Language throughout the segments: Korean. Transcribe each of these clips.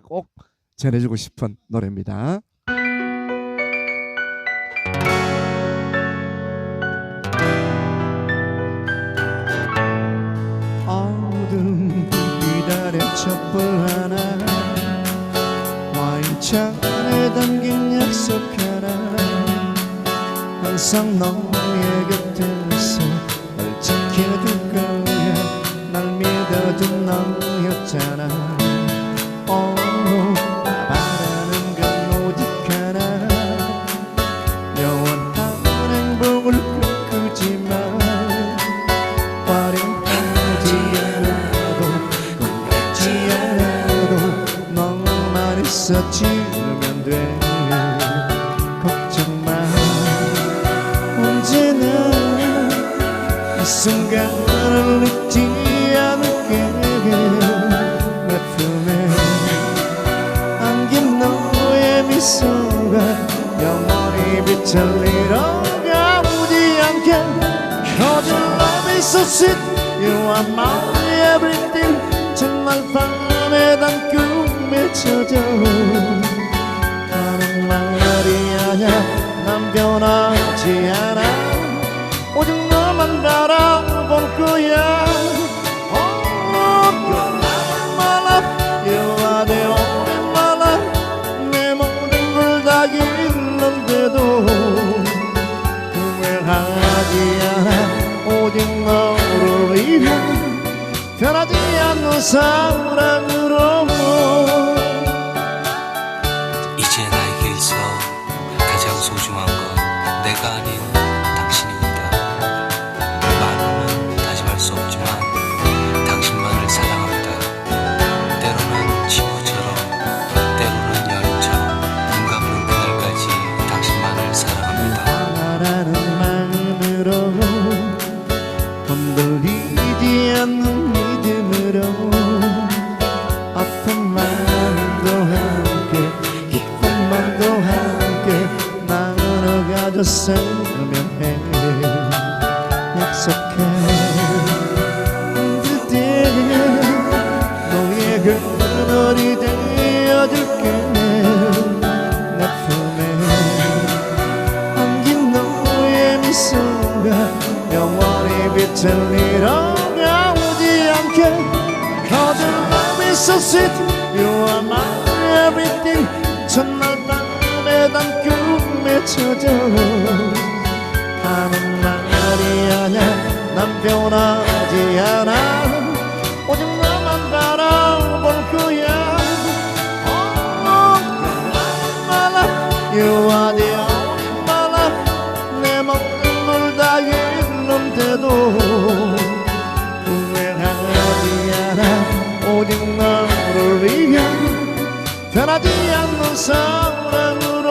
꼭 전해주고 싶은 노래입니다. 어둠 기다려 촛불 하나 와인잔에 담긴 약속 하나 항상 곁에서 너만 있어주면 돼. 걱정 마. 언제나 이 순간을 잊지 않을게 내 품에 안긴 너의 미소가 영원히 빛을 잃어가지 않게 Cause your love is so sweet You are my everything 정말 밤에 단 젖어 하는 말이 아냐 난 변하지 않아. 오직 너만 바라볼 거야. Oh, 내 모든 걸다 잃는데도 변하지 않는 사랑으로 이제 나에게 있어 가장 소중한 건 내가 아닌 해. 약속해. 그대 너의 그늘이 되어줄게. 내 품에 안긴 너의 미소가 영원히 빛을 잃어가지 않게. so sweet. You are my everything. 첫날 밤에 단 꿈에 하는 말이 아냐 난 변하지 않아. 오직 너만 바라볼 거야 Oh, you are the only my 내 모든 걸다 잃는데도 후회하지 않아. 오직 너를 위한 변하지 않는 사랑으로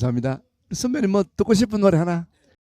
감사합니다. 선배님 뭐 듣고 싶은 노래 하나